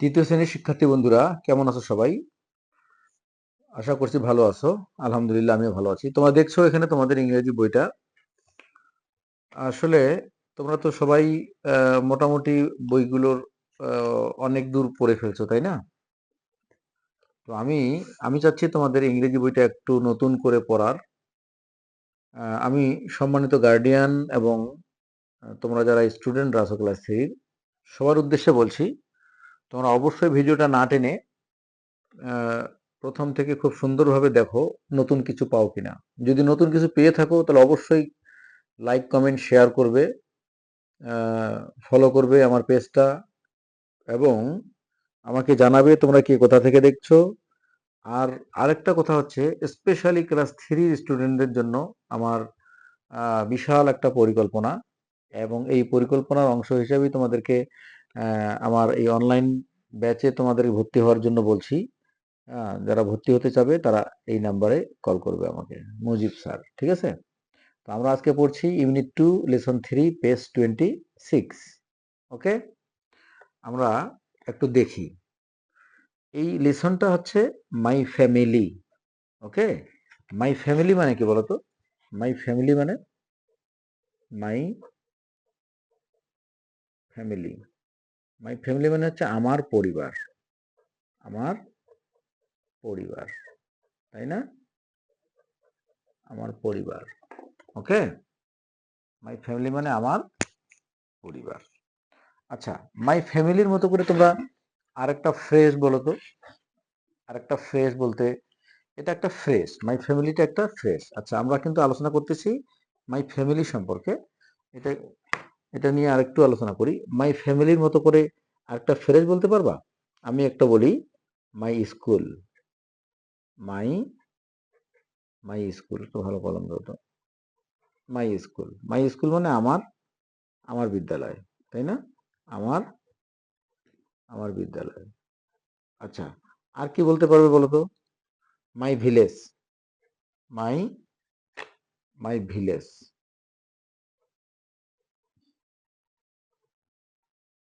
তৃতীয় শ্রেণির শিক্ষার্থী বন্ধুরা, কেমন আছো সবাই? আশা করছি ভালো আছো। আলহামদুলিল্লাহ, আমিও ভালো আছি। তোমরা দেখছ এখানে তোমাদের ইংরেজি বইটা। আসলে তোমরা তো সবাই মোটামুটি বইগুলোর অনেক দূর পড়ে ফেলছো, তাই না? তো আমি আমি চাচ্ছি তোমাদের ইংরেজি বইটা একটু নতুন করে পড়ার। আমি সম্মানিত গার্ডিয়ান এবং তোমরা যারা স্টুডেন্ট আছো ক্লাস থ্রির সবার উদ্দেশ্যে বলছি তোমরা অবশ্যই ভিডিওটা না টেনে প্রথম থেকে খুব সুন্দরভাবে দেখো নতুন কিছু পাও কিনা। যদি নতুন কিছু পেয়ে থাকো, তাহলে অবশ্যই লাইক কমেন্ট শেয়ার করবে ফলো করবে আমার পেজটা এবং আমাকে জানাবে তোমরা কি কোথা থেকে দেখছ। আর আরেকটা কথা হচ্ছে স্পেশালি ক্লাস থ্রির স্টুডেন্টদের জন্য আমার বিশাল একটা পরিকল্পনা এবং এই পরিকল্পনার অংশ হিসেবেই তোমাদেরকে আমার এই অনলাইন ব্যাচে তোমাদের ভর্তি হওয়ার জন্য বলছি যারা ভর্তি হতে চাবে তারা এই নাম্বারে কল করবে আমাকে, মুজিব স্যার ঠিক আছে? তো আমরা আজকে পড়ছি unit two lesson three page twenty six okay আমরা একটু দেখি। এই লেসনটা হচ্ছে my family okay my family মানে কি বলতো? মাই ফ্যামিলি মানে মাই ফ্যামিলি মাই ফ্যামিলি মানে হচ্ছে আমার পরিবার। আমার পরিবার, তাই না? আমার পরিবার, ওকে? মাই ফ্যামিলি মানে আমার পরিবার। আচ্ছা মাই ফ্যামিলির মতো করে তোমরা আরেকটা ফ্রেজ বলো তো। আরেকটা ফ্রেজ বলতে, এটা একটা ফ্রেজ মাই ফ্যামিলিটা একটা ফ্রেজ আচ্ছা আমরা কিন্তু আলোচনা করতেছি মাই ফ্যামিলি সম্পর্কে। এটা এটা নিয়ে আরেকটু আলোচনা করি। মাই ফ্যামিলির মতো করে আরেকটা ফ্রেজ বলতে পারবা? আমি একটা বলি মাই স্কুল মাই মাই স্কুল একটু ভালো কলম তো। মাই স্কুল মাই স্কুল মানে আমার আমার বিদ্যালয়, তাই না? আমার আমার বিদ্যালয়। আচ্ছা আর কি বলতে পারবে বলো তো? My village my my village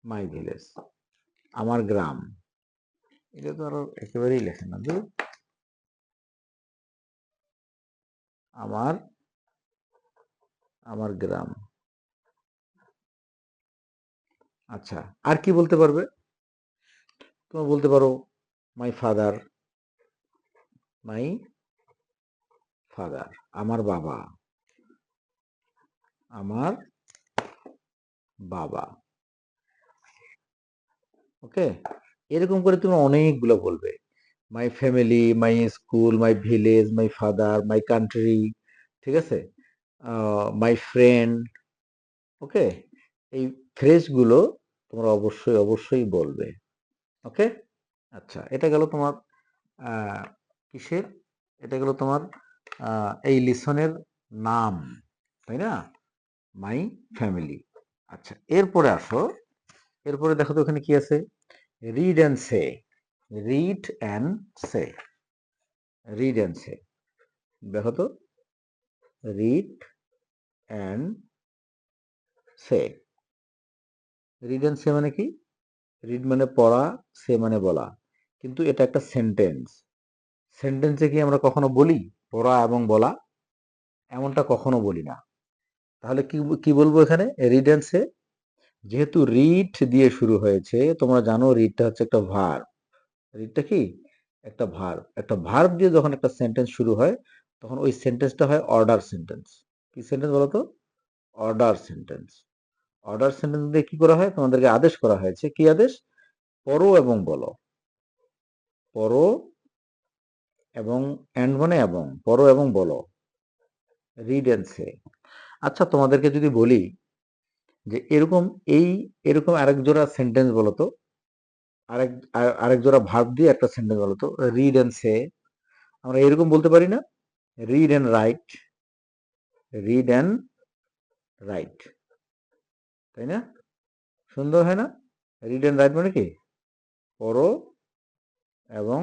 my village. আমার গ্রাম। এটা তো আরও একেবারেই লেখে না, ধুর। আমার আমার গ্রাম। আচ্ছা আর কি বলতে পারবে? তুমি বলতে পারো মাই ফাদার মাই ফাদার আমার বাবা। আমার বাবা। ওকে? এরকম করে তুমি অনেকগুলো বলবে। My family my school my village my father my country ঠিক আছে? My friend okay? এই ফ্রেজগুলো তোমরা অবশ্যই অবশ্যই বলবে। ওকে? আচ্ছা এটা গেল তোমার কিসের? এটা গেল তোমার এই লিসনের নাম, তাই না? মাই ফ্যামিলি আচ্ছা এরপরে আসো। এরপরে দেখো তো ওখানে কি আছে? Read and say read and say read and say দেখো তো read and say read and say মানে কি? রিড মানে পড়া সে মানে বলা। কিন্তু এটা একটা সেন্টেন্স সেন্টেন্সে কি আমরা কখনো বলি? পড়া এবং বলা? এমনটা কখনো বলি না। তাহলে কি কি বলব এখানে? রিড অ্যান্ড সে যেহেতু রিট দিয়ে শুরু হয়েছে, তোমরা জানো রিডটা হচ্ছে একটা ভার রিডটা কি? একটা ভার একটা ভার্ব দিয়ে যখন একটা সেন্টেন্স শুরু হয়, তখন ওই সেন্টেন্সটা হয় অর্ডার সেন্টেন্স কি সেন্টেন্স বলো তো অর্ডার সেন্টেন্স অর্ডার সেন্টেন্স দিয়ে কি করা হয়? তোমাদেরকে আদেশ করা হয়েছে। কি আদেশ? পড়ো এবং বলো। পড়ো এবং অ্যান্ড মানে এবং। পড়ো এবং বলো। রিড অ্যান্ড সে আচ্ছা তোমাদেরকে যদি বলি যে এরকম এই এরকম আরেক জোড়া সেন্টেন্স বলো তো আরেক আর- আরেক জোড়া ভার্ব দিয়ে একটা সেন্টেন্স বলো তো রিড অ্যান্ড সে আমরা এরকম বলতে পারি না read and write read and write তাই না? সুন্দর, হয় না? রিড অ্যান্ড রাইট মানে কি? পড়ো এবং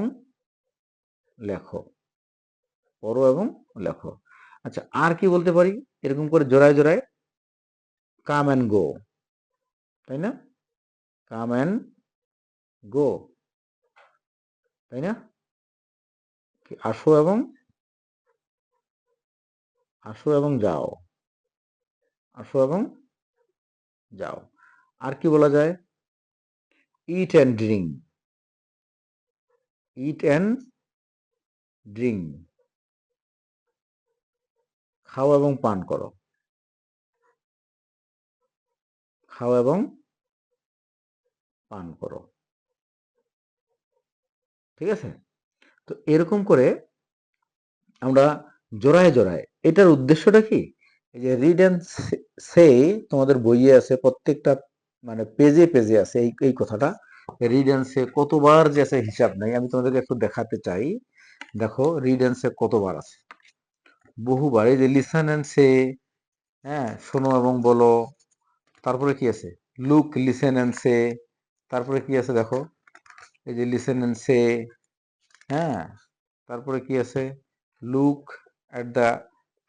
লেখো, পড়ো এবং লেখো। আচ্ছা আর কি বলতে পারি? এরকম করে জোড়ায় জোড়ায়। কাম অ্যান্ড গো তাই না কাম অ্যান্ড গো তাই না আসো এবং আসো এবং যাও। আসো এবং যাও। আর কি বলা যায়? Eat and drink eat and drink খাও এবং পান করো। খাও এবং পান করো। ঠিক আছে? তো এরকম করে আমরা জোড়ায় জোড়ায়, এটার উদ্দেশ্যটা কি? এই যে রিড অ্যান্ড সে তোমাদের বইয়ে আছে, প্রত্যেকটা মানে পেজে পেজে আছে এই এই কথাটা। রিড অ্যান্ড সে কতবার যে আছে হিসাব নাই, আমি তোমাদেরকে একটু দেখাতে চাই। দেখো রিড অ্যান্ড সে কতবার আছে? বহুবার এই যে লিসন অ্যান্ড সে হ্যাঁ শোনো এবং বলো। তারপরে কি আছে? লুক লিসেন অ্যান্ড সে তারপরে কি আছে দেখো? এই যে লিসেন অ্যান্ড সে হ্যাঁ? তারপরে কি আছে? Look at the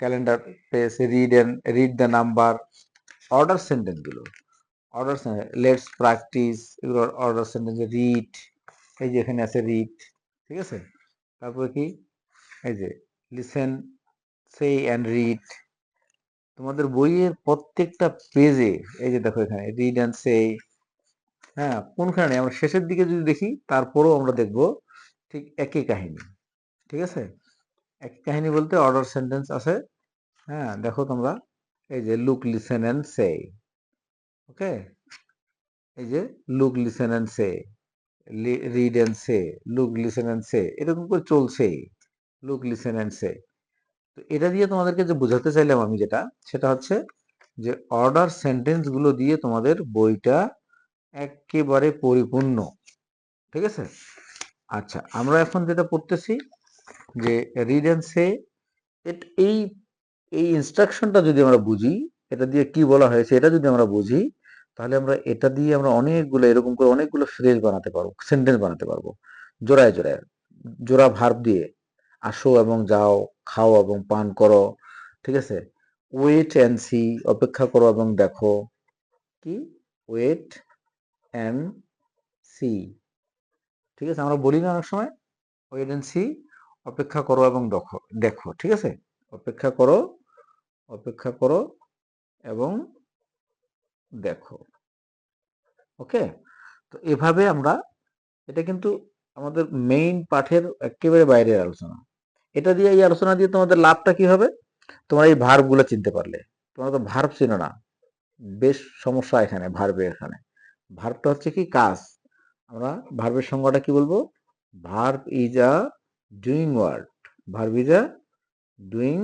calendar page read and read the number order সেন্টেন্সগুলো। Order let's practice এগুলো অর্ডার সেন্টেন্স রিড এই যে এখানে আছে রিড ঠিক আছে? তারপরে কি? এই যে লিসেন সে অ্যান্ড রিড তোমাদের বইয়ের প্রত্যেকটা পেজে এই যে দেখো এখানে রিড অ্যান্ড সে হ্যাঁ কোনখানে? আমরা শেষের দিকে যদি দেখি, তারপরেও আমরা দেখব ঠিক একই কাহিনী, ঠিক আছে? একই কাহিনী বলতে অর্ডার সেন্টেন্স আছে হ্যাঁ দেখো তোমরা, এই যে look listen and say okay এই যে look listen and say read and say look listen and say এরকম করে চলছেই লুক লিসেন অ্যান্ড সে তো এটা দিয়ে তোমাদেরকে যে বোঝাতে চাইলাম আমি যেটা, সেটা হচ্ছে যে অর্ডার সেন্টেন্সগুলো দিয়ে তোমাদের বইটা একেবারে পরিপূর্ণ। ঠিক আছে? আচ্ছা আমরা এখন যেটা পড়তেছি যে রিড অ্যান্ড সে এই এই ইনস্ট্রাকশনটা যদি আমরা বুঝি, এটা দিয়ে কি বলা হয়েছে এটা যদি আমরা বুঝি, তাহলে আমরা এটা দিয়ে আমরা অনেকগুলো, এরকম করে অনেকগুলো ফ্রেজ বানাতে পারব সেন্টেন্স বানাতে পারব। জোড়ায় জোড়ায়, জোড়া ভার্ব দিয়ে। আসো এবং যাও, খাও এবং পান করো, ঠিক আছে? ওয়েট অ্যান্ড সি অপেক্ষা করো এবং দেখো। কি? ওয়েট অ্যান্ড সি ঠিক আছে? আমরা বলি না অনেক সময়। ওয়েট অ্যান্ড সি অপেক্ষা করো এবং দেখো দেখো, ঠিক আছে? অপেক্ষা করো অপেক্ষা করো এবং দেখো। ওকে তো এভাবে আমরা, এটা কিন্তু আমাদের মেইন পাঠের একেবারে বাইরের আলোচনা। এটা দিয়ে এই আলোচনা দিয়ে তোমাদের লাভটা কি হবে? তোমরা এই ভার্বগুলো চিনতে পারলে। তোমরা তো ভার্ব চিনো না। বেশ সমস্যা এখানে ভার্বের এখানে। ভার্বটা হচ্ছে কি? কাজ। আমরা ভার্বের সংজ্ঞাটা কি বলব? Verb is a doing word verb is a doing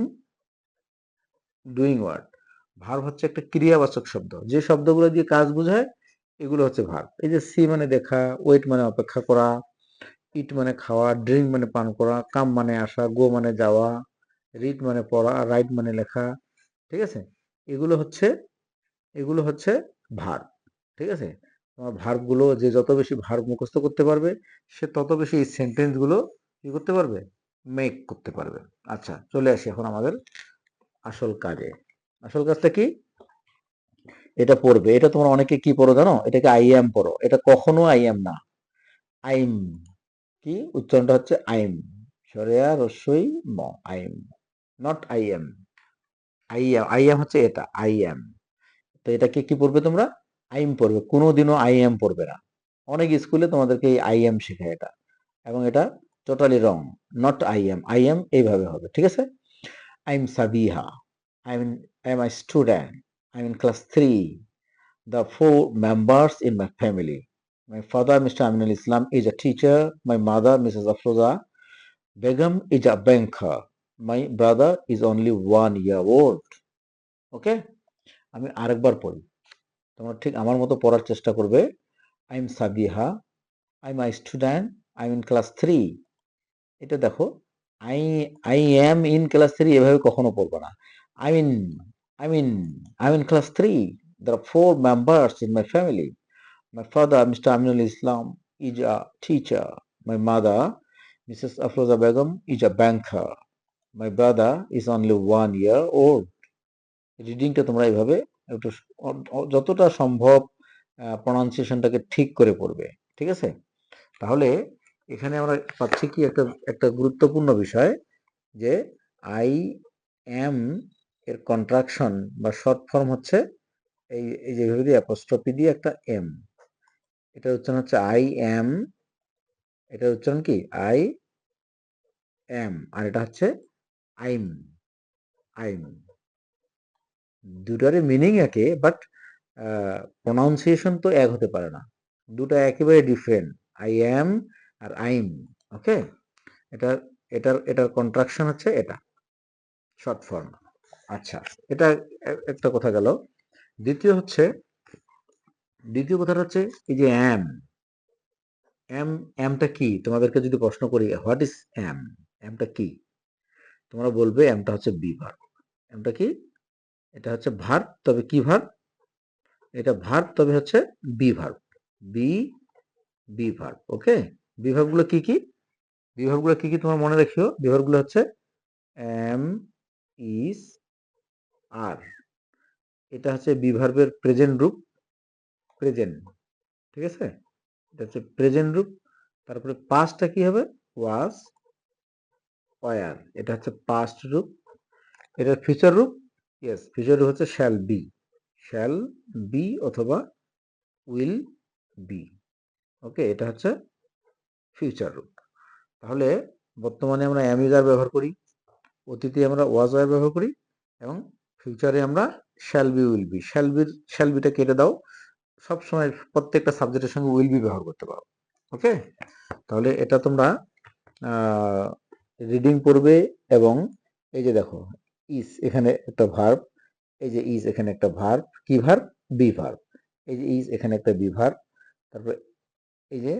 doing word verb হচ্ছে একটা ক্রিয়াবাচক শব্দ। যে শব্দগুলো দিয়ে কাজ বোঝায়, এগুলো হচ্ছে ভার্ব এই যে সি মানে দেখা ওয়েট মানে অপেক্ষা করা ইট মানে খাওয়া ড্রিঙ্ক মানে পান করা, কাম মানে আসা গো মানে যাওয়া রিড মানে পড়া রাইট মানে লেখা, ঠিক আছে? এগুলো হচ্ছে এগুলো হচ্ছে ভার্ব ঠিক আছে? তোমার ভার্বগুলো যে যত বেশি ভার্ব মুখস্থ করতে পারবে, সে তত বেশি এই সেন্টেন্সগুলো কি করতে পারবে? মেক করতে পারবে। আচ্ছা চলে আসি এখন আমাদের আসল কাজে। আসল কাজটা কি? এটা পড়বে। এটা তোমরা অনেকে কি পড়ো জানো? এটাকে আই এম পড়ো। এটা কখনো আই এম না। আইম কি? উচ্চারণটা হচ্ছে আইম। সরেয়া রস্যই ম, I'm not I am I am I am হচ্ছে এটা আই এম তো এটাকে কি পড়বে তোমরা? আইম পড়বে। কোনোদিনও আই এম পড়বে না। অনেক স্কুলে তোমাদেরকে এই আই এম শেখায় এটা। এবং এটা totally wrong not I am I am এইভাবে হবে, ঠিক আছে? I am Sabiha I mean I am I student I mean class three the four members in my family. My father, Mr. Aminul Islam, is a teacher. My mother, Mrs. Afroza Begum, is a banker. My brother is only one year old. Okay আমি আরেকবার পড়ি তোমরা ঠিক আমার মতো পড়ার চেষ্টা করবে I am Sabiha I am I student I am in class three এটা দেখো I I am in class three এভাবে কখনো পড়বে না I mean I mean I am class three are four members in my family. My father, Mr. Aminul Islam, is a teacher. My mother, Mrs. Afroza Begum, is a banker. My brother is only one year old. রিডিংটা তোমরা এইভাবে একটু যতটা সম্ভব প্রনাউন্সিয়েশনটাকে ঠিক করে পড়বে ঠিক আছে তাহলে এখানে আমরা পাচ্ছি কি একটা একটা গুরুত্বপূর্ণ বিষয় যে আই এম এর কন্ট্রাকশন বা শর্ট ফর্ম হচ্ছে এই এই যেভাবে দিয়ে অ্যাপোস্ট্রফি দিয়ে একটা এম এটা উচ্চারণ হচ্ছে আই এম এটা উচ্চারণ কি? আই এম আর এটা হচ্ছে আইম আইম দুটারই মিনিং একে বাট প্রনাউন্সিয়েশন তো এক হতে পারে না। দুটো একেবারে ডিফারেন্ট আই এম আর আইম ওকে এটার এটার এটার কন্ট্রাকশন হচ্ছে এটা শর্ট ফর্ম আচ্ছা এটা একটা কথা গেল। দ্বিতীয় হচ্ছে দ্বিতীয় কথাটা হচ্ছে এই যে এম এম এমটা কি? তোমাদেরকে যদি প্রশ্ন করি হোয়াট ইজ এম এমটা কি? তোমরা বলবে এমটা হচ্ছে বি ভার্ব এমটা কি? এটা হচ্ছে ভার্ব তবে কি ভার্ব এটা ভার্ব তবে হচ্ছে be verb be be verb okay বিভাগগুলো কি কি? বিভাগগুলো কি কি তোমার মনে রাখিও? বিভাগগুলো হচ্ছে এম ইস আর এটা হচ্ছে বিভার্বের প্রেজেন্ট রূপ প্রেজেন্ট ঠিক আছে? এটা হচ্ছে প্রেজেন্ট রূপ। তারপরে পাস্টটা কি হবে? ওয়াজ ওয়ার এটা হচ্ছে পাস্ট রূপ। এটার ফিউচার রূপ? ইয়েস ফিউচার রূপ হচ্ছে শ্যাল বি শ্যাল বি অথবা উইল বি ওকে এটা হচ্ছে ফিউচার রূপ। তাহলে বর্তমানে আমরা অ্যামিজার ব্যবহার করি, অতীতে আমরা ওয়াজ ওয়ার ব্যবহার করি এবং ফিউচারে আমরা shall be will be shall বির শ্যাল বিটা কেটে দাও। সব সময় প্রত্যেকটা সাবজেক্টের সঙ্গে উইল বি ব্যবহার করতে পারো ওকে তাহলে এটা তোমরা রিডিং পড়বে এবং এই যে দেখো ইস এখানে একটা ভার্ব এই যে ইজ এখানে একটা ভার্ব কি ভার্ব বি ভার্ব এই যে ইজ এখানে একটা বি ভার্ব তারপরে এই যে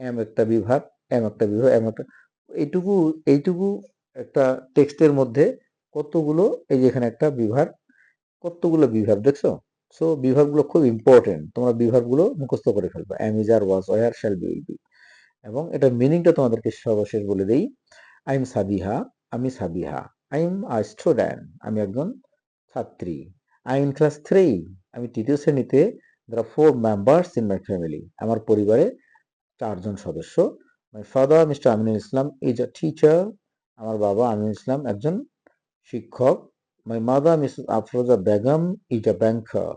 এম একটা বিভাগ এম একটা বিভাগ এম একটা, এইটুকু এইটুকু একটা টেক্সটের মধ্যে কতগুলো, এই যে এখানে একটা বিভাগ কতগুলো বিভাগ দেখছ? সো বিভাগগুলো খুব ইম্পর্টেন্ট তোমরা বিভাগগুলো মুখস্থ করে ফেলবে। Am is are was were shall be will be এবং এটার মিনিংটা তোমাদেরকে সর্বশেষ বলে দেই। আই এম সাবিহা আমি Sabiha I am a student আমি একজন ছাত্রী। আই ইন ক্লাস থ্রি আমি তৃতীয় শ্রেণীতে the four members in my family আমার পরিবারে চারজন সদস্য। My father mister Aminul Islam is a teacher আমার বাবা আমিনুল ইসলাম একজন শিক্ষক। My mother missus Afroza Begum is a banker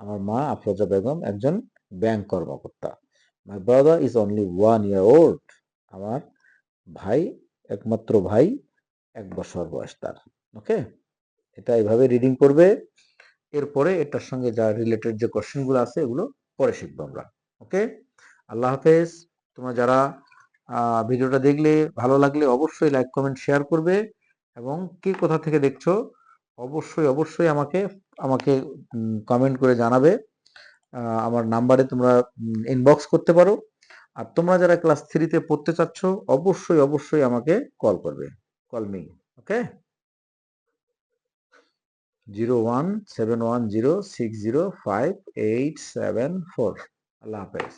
আমার মা আফরোজা বেগম একজন ব্যাংক কর্মকর্তা my brother is only one year old আমার ভাই, একমাত্র ভাই, এক বছর বয়স তার। ওকে এটা এইভাবে রিডিং করবে। এরপরে এটার সঙ্গে যা রিলেটেড যে কোশ্চেনগুলো আছে, এগুলো পরে শিখব আমরা। ওকে আল্লাহ হাফেজ। তোমরা যারা ভিডিওটা দেখলে, ভালো লাগলে অবশ্যই লাইক কমেন্ট শেয়ার করবে। এবং কে কোথা থেকে দেখছ অবশ্যই অবশ্যই আমাকে আমাকে কমেন্ট করে জানাবে। আমার নাম্বারে তোমরা ইনবক্স করতে পারো। আর তোমরা যারা ক্লাস থ্রিতে পড়তে চাচ্ছ, অবশ্যই অবশ্যই আমাকে কল করবে। Call me okay zero one seven one zero six zero five eight seven four আল্লাহ হাফেজ।